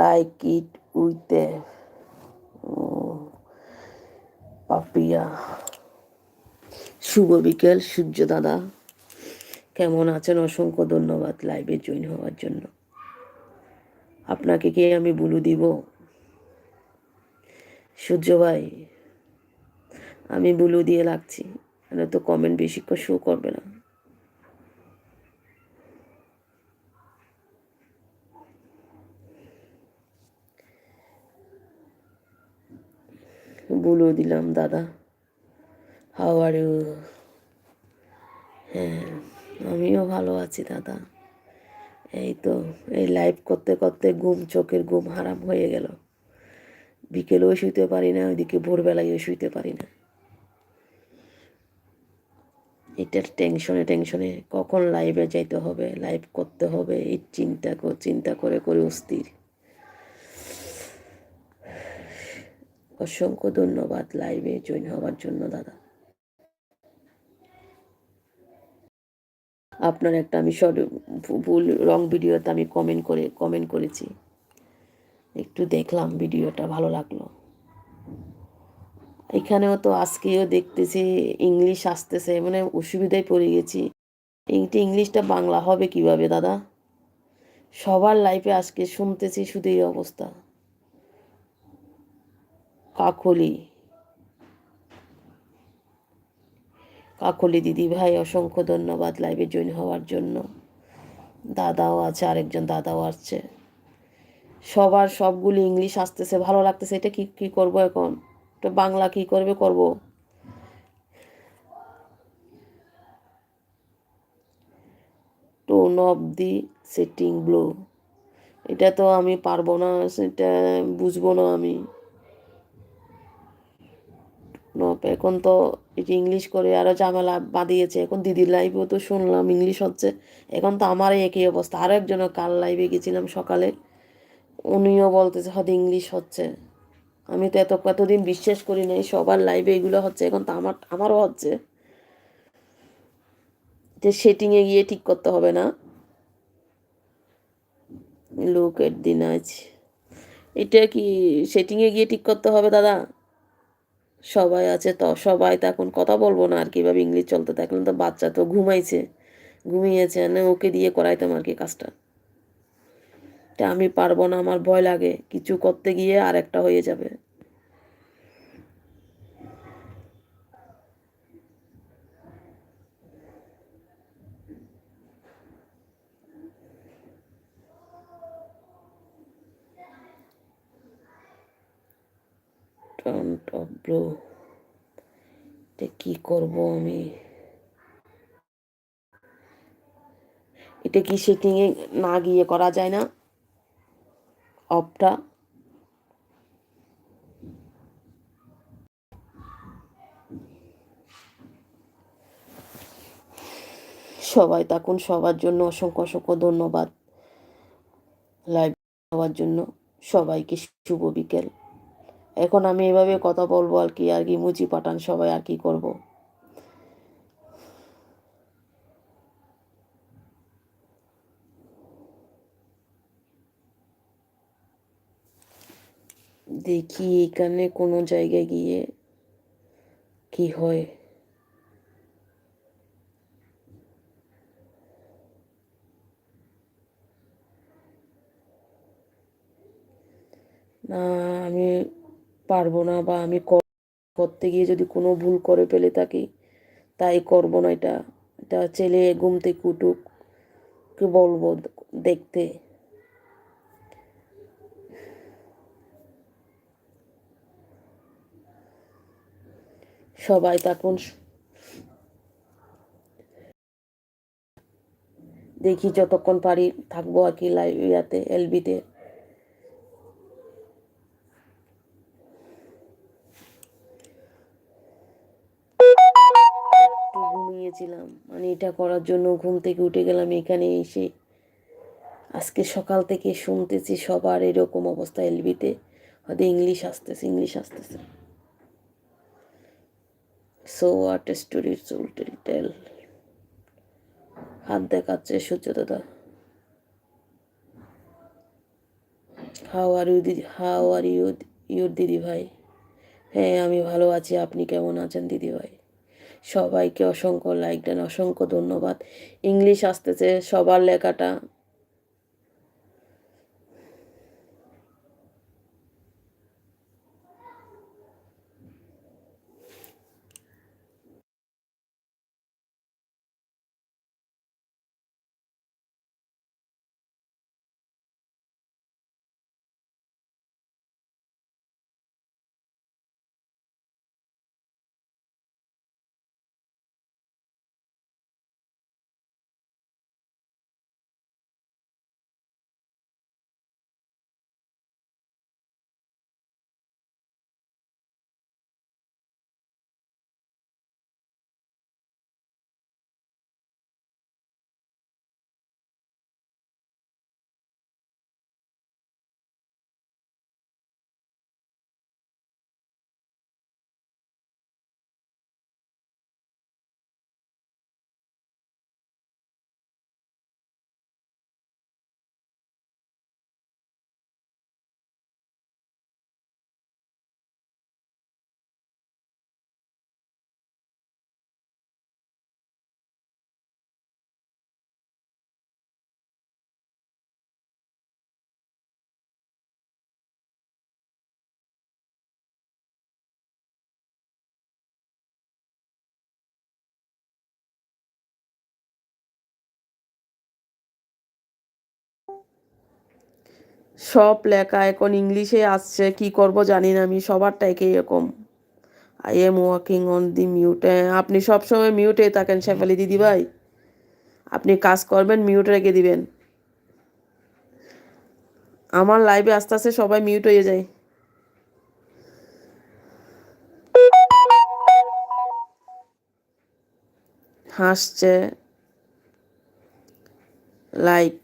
Like it with a Papiya শুভ বিকেল, সূর্য দাদা। কেমন আছেন? অসংখ্য ধন্যবাদ লাইভে জয়েন হওয়ার জন্য। আপনাকে কি আমি বলু দিব? সূর্য ভাই, আমি বুলু দিয়ে লাগছি তো কমেন্ট বেশিক্ষণ শো করবে না। বুলু দিলাম, দাদা। হাও আর ইউ হ্যাঁ আমিও ভালো আছি, দাদা। এই তো, এই লাইভ করতে করতে ঘুম, চোখের ঘুম হারাম হয়ে গেল। বিকেলেও শুইতে পারি না, ওইদিকে ভোরবেলায়ও শুইতে পারি না। এটার টেনশনে টেনশনে কখন লাইভে যাইতে হবে লাইভ করতে হবে, এই চিন্তা চিন্তা করে করে অস্থির। অসংখ্য ধন্যবাদ লাইভে জয়েন হওয়ার জন্য, দাদা। আপনার একটা আমি শর্ট ভুল রং ভিডিওতে আমি কমেন্ট করে কমেন্ট করেছি। একটু দেখলাম ভিডিওটা, ভালো লাগল। এখানেও তো আজকেও দেখতেছি ইংলিশ আসতেছে মানে অসুবিধায় পড়ে গেছি। এইটা ইংলিশটা বাংলা হবে কীভাবে, দাদা? সবার লাইফে আজকে শুনতেছি শুধু এই অবস্থা। কাকলি। কাকলি দিদি ভাই, অসংখ্য ধন্যবাদ লাইভে জয়েন হওয়ার জন্য। দাদাও আছে, আরেকজন দাদাও আসছে। সবার সবগুলি ইংলিশ আসতেছে, ভালো লাগতেছে। এটা কি কি করব এখন? তো বাংলা কি করবে, করব? Tone off the setting blue এটা তো আমি পারব না, সেটা বুঝব না আমি। এখন তো ইংলিশ করে আরও ঝামেলা বাঁধিয়েছে, এখন দিদির লাইভেও তো শুনলাম ইংলিশ হচ্ছে। এখন তো আমার একই অবস্থা। আরও একজনের কাল লাইভে গেছিলাম সকালে, উনিও বলতেছে হয়তো ইংলিশ হচ্ছে। আমি তো এত কতদিন বিশ্বাস করি নাই, সবার লাইভে এগুলো হচ্ছে। এখন তো আমার, আমারও হচ্ছে। যে সেটিংয়ে গিয়ে ঠিক করতে হবে না। লুক এট দিন আজ এটা কি সেটিংয়ে গিয়ে ঠিক করতে হবে দাদা? সবাই আছে তো, সবাই তো এখন কথা বলব না আর কি কীভাবে ইংলিশ চলতে থাকলে তো বাচ্চা তো ঘুমাইছে, ঘুমিয়েছে না ওকে দিয়ে করাইতাম আর কি কাজটা। তা আমি পারব না, আমার ভয় লাগে, কিছু করতে গিয়ে আর একটা হয়ে যাবে। এটা কি করব আমি। এটা কি সেটিংয়ে না গিয়ে করা যায় না? অপটা সবাই থাকুন, সবার জন্য অসংখ্য অসংখ্য ধন্যবাদ। লাইভ হওয়ার জন্য। সবাইকে শুভ বিকেল। এখন আমি এভাবে কথা বলব আর কি আর কি মুচি পাঠান সবাই, আর কি করব। দেখি এখানে কোনো জায়গায় গিয়ে কি হয়। না, আমি পারব না বা আমি করতে গিয়ে যদি কোনো ভুল করে ফেলে থাকি, তাই করব না এটা। এটা ছেলে ঘুম থেকে উঠুক বলব দেখতে। সবাই তখন দেখি যতক্ষণ পারি থাকব আর কি লাইভ ইয়াতে এলবিতে ঘুমিয়েছিলাম মানে এটা করার জন্য ঘুম থেকে উঠে গেলাম এখানে এসে। আজকে সকাল থেকে শুনতেছি সবার এরকম অবস্থা এলবিতে। হয়তো ইংলিশ আসতেছে ইংলিশ আসতেছে। সো হোয়াট স্টোরি চুল টেল টেল হাত দেখাচ্ছে সূর্য দাদা। হাও আর ইউ দিদি? হাও আর ইউ ইউর দিদি ভাই? হ্যাঁ আমি ভালো আছি। আপনি কেমন আছেন দিদি ভাই? সবাইকে অসংখ্য লাইক দেন অসংখ্য ধন্যবাদ। ইংলিশ আসতেছে সবার লেখাটা সব লেখা এখন ইংলিশে আসছে, কি করব জানি না, আমি সবারটা একই এরকম I am working on the মিউটে আপনি সবসময় মিউটে থাকেন শেফালি দিদি ভাই। আপনি কাজ করবেন মিউট রেখে দিবেন। আমার লাইভে আস্তে আস্তে সবাই মিউট হয়ে যায়। হাসছে। লাইক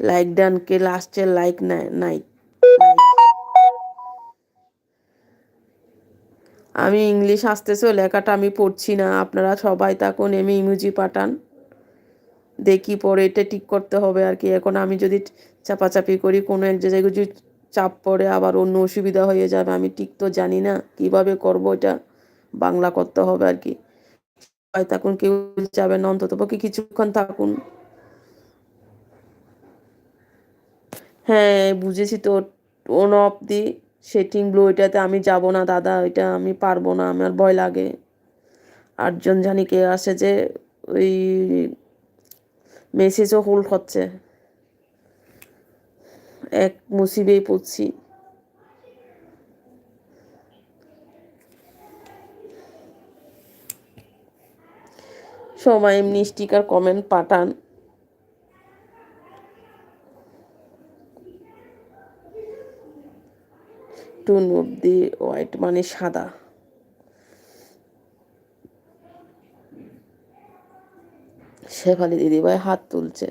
লাইক ডান কে লাস্টে লাইক নাই আমি ইংলিশ আসতেছে লেখাটা আমি পড়ছি না। আপনারা সবাই তখন এমনি ইমোজি পাঠান দেখি, পরে এটা ঠিক করতে হবে আর কি। এখন আমি যদি চাপাচাপি করি, কোনো এক জায়গায় যদি চাপ পড়ে, আবার অন্য অসুবিধা হয়ে যাবে, আমি ঠিক তো জানি না কীভাবে করব এটা। বাংলা করতে হবে আর কি। থাকুন, কেউ যাবেন অন্তত পক্ষে কিছুক্ষণ থাকুন। হ্যাঁ বুঝেছি তো। On off the setting blue এটাতে আমি যাব না দাদা এটা আমি পারব না, আমার ভয় লাগে। আটজন জানি কে আসে যে ওই মেসেজও হোল্ড হচ্ছে। এক মুসিবেই পড়ছি। সবাই এমনি স্টিকার কমেন্ট পাঠান। টুন অব্দি হোয়াইট মানে সাদা। শেফালি দিদিভাই হাত তুলছে।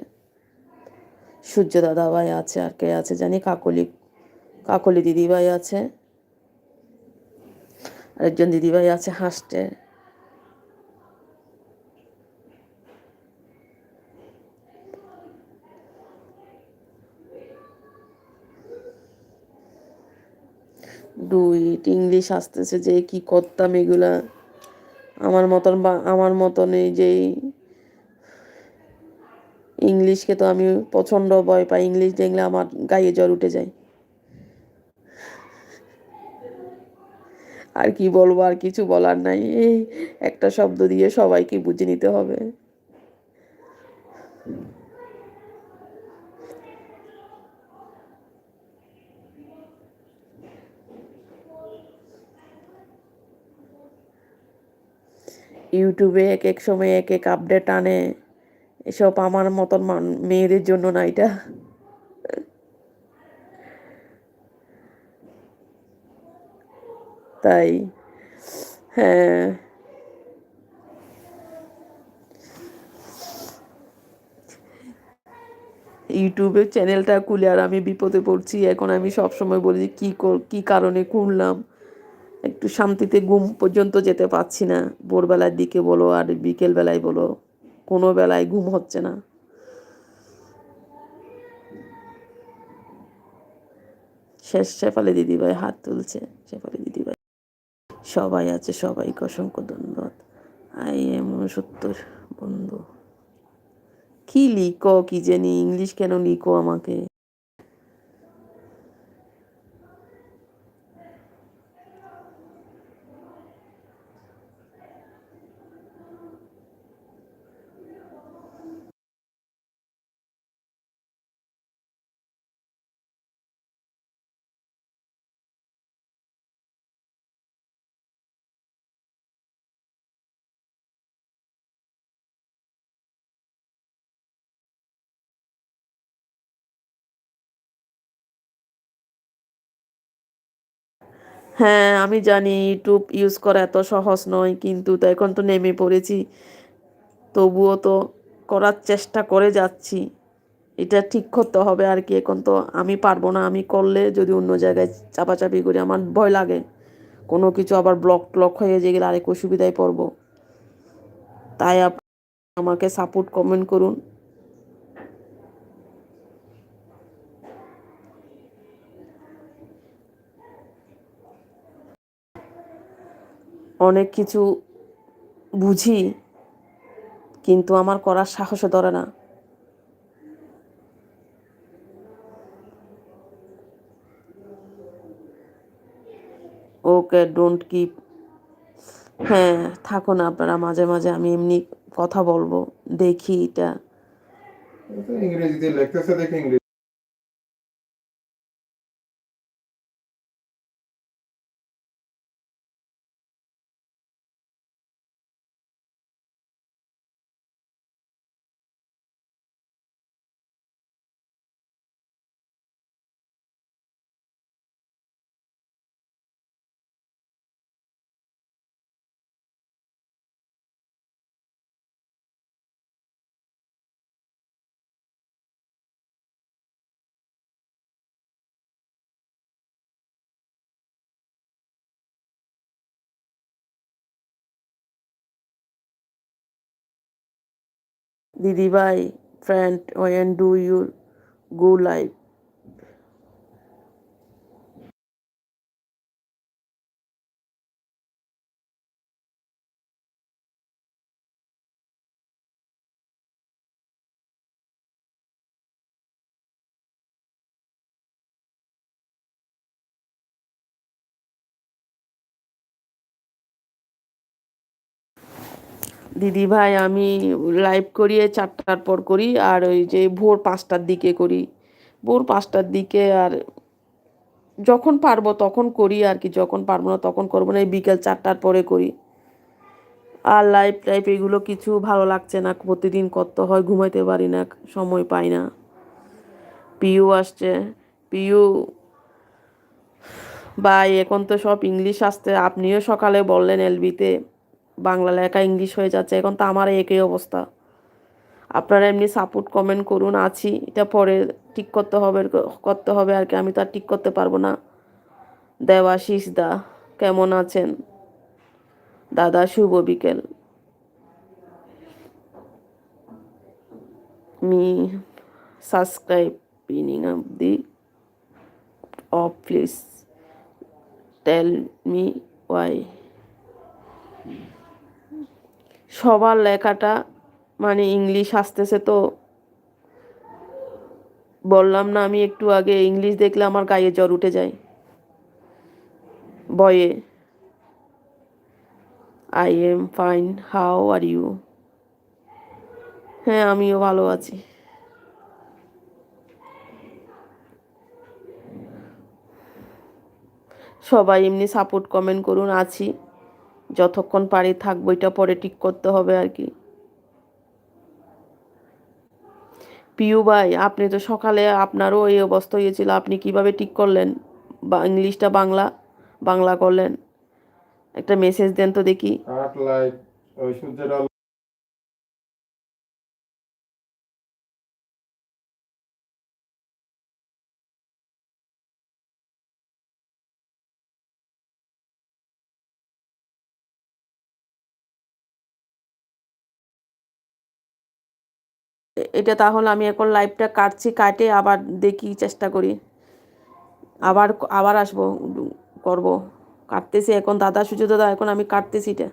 সূর্য দাদাভাই আছে, আর কে আছে জানি? কাকলি কাকলি দিদিভাই আছে। আরেকজন দিদিভাই আছে হাসছে। ডুইট ইংলিশ আসতেছে যে কি করতাম এগুলা। আমার মতন বা, আমার মতন এই যে ইংলিশকে তো আমি প্রচণ্ড ভয় পাই। ইংলিশ দেখলে আমার গায়ে জ্বর উঠে যায়। আর কি বলব, আর কিছু বলার নাই। এই একটা শব্দ দিয়ে সবাইকে বুঝে নিতে হবে। ইউটিউবে এক এক সময় এক এক আপডেট আনে। এসব আমার মতন মেয়েদের জন্য না এটা। তাই হ্যাঁ। ইউটিউবের চ্যানেলটা খুলে আর আমি বিপদে পড়ছি। এখন আমি সব সময় বলি কি কি কারণে খুললাম? একটু শান্তিতে ঘুম পর্যন্ত যেতে পারছি না। ভোরবেলার দিকে বলো আর বিকেলবেলায় বলো, কোনো বেলায় ঘুম হচ্ছে না। শেষ শেফালি দিদিভাই হাত তুলছে, শেফালি দিদিভাই। সবাই আছে, সবাইকে অসংখ্য ধন্যবাদ। আই এম সত্তর বন্ধু। কি লিখো, কি জানি ইংলিশ কেন লিখো আমাকে? হ্যাঁ আমি জানি ইউটিউব ইউজ করা এত সহজ নয়, কিন্তু তো এখন তো নেমে পড়েছি। তবুও তো করার চেষ্টা করে যাচ্ছি। এটা ঠিক করতে হবে আর কি, এখন তো আমি পারব না। আমি করলে যদি অন্য জায়গায় চাপাচাপি করি, আমার ভয় লাগে। কোনো কিছু আবার ব্লক ট্লক হয়ে যে গেলে আরেক অসুবিধায় পড়ব। তাই আমাকে সাপোর্ট কমেন্ট করুন। অনেক কিছু বুঝি, কিন্তু আমার করার সাহসও ধরে না। ওকে ডোন্ট কিপ হ্যাঁ থাকুন আপনারা, মাঝে মাঝে আমি এমনি কথা বলব, দেখি এটা। ইংরেজিতে লিখতেছে, দেখে ইংরেজি দিদিভাই friend when do you go live দিদি ভাই আমি লাইভ করিয়ে চারটার পর করি, আর ওই যে ভোর পাঁচটার দিকে করি। ভোর পাঁচটার দিকে আর যখন পারব তখন করি আর কি, যখন পারব না তখন করব না, এই বিকেল চারটার পরে করি। আর লাইভ টাইপ এগুলো কিছু ভালো লাগছে না, প্রতিদিন করতে হয় ঘুমাইতে পারি না, সময় পাই না। পিউ আসছে, পিউ, ভাই এখন তো সব ইংলিশ আসছে, আপনিও সকালে বললেন এলবিতে। বাংলা লেখা ইংলিশ হয়ে যাচ্ছে, এখন তো আমার একই অবস্থা। আপনারা এমনি সাপোর্ট কমেন্ট করুন, আছি, এটা পরে ঠিক করতে হবে করতে হবে আর কি, আমি তো আর ঠিক করতে পারব না। দেওয়াশিস দা, কেমন আছেন? দাদা, শুভ বিকেল। Me subscribe pinning of the off please tell me why সবার লেখাটা মানে ইংলিশ আসতেছে তো। বললাম না, আমি একটু আগে ইংলিশ দেখলে আমার গায়ে জ্বর উঠে যায়। বয়ে I am fine how are you হ্যাঁ আমিও ভালো আছি। সবাই এমনি সাপোর্ট কমেন্ট করুন, আছি। যতক্ষণ পারি থাকব, এটা পরে ঠিক করতে হবে আর কি। পিউ ভাই, আপনি তো সকালে আপনারও এই অবস্থা হয়েছিল, আপনি কীভাবে ঠিক করলেন? বা ইংলিশটা বাংলা বাংলা করলেন। একটা মেসেজ দেন তো দেখি। এটা তাহলে আমি এখন লাইভটা কাটছি, কাটে আবার দেখি, চেষ্টা করি। আবার আবার আসব, করব। কাটতেছি এখন, দাদা সুযোগ দাদা এখন আমি কাটতেছি এটা।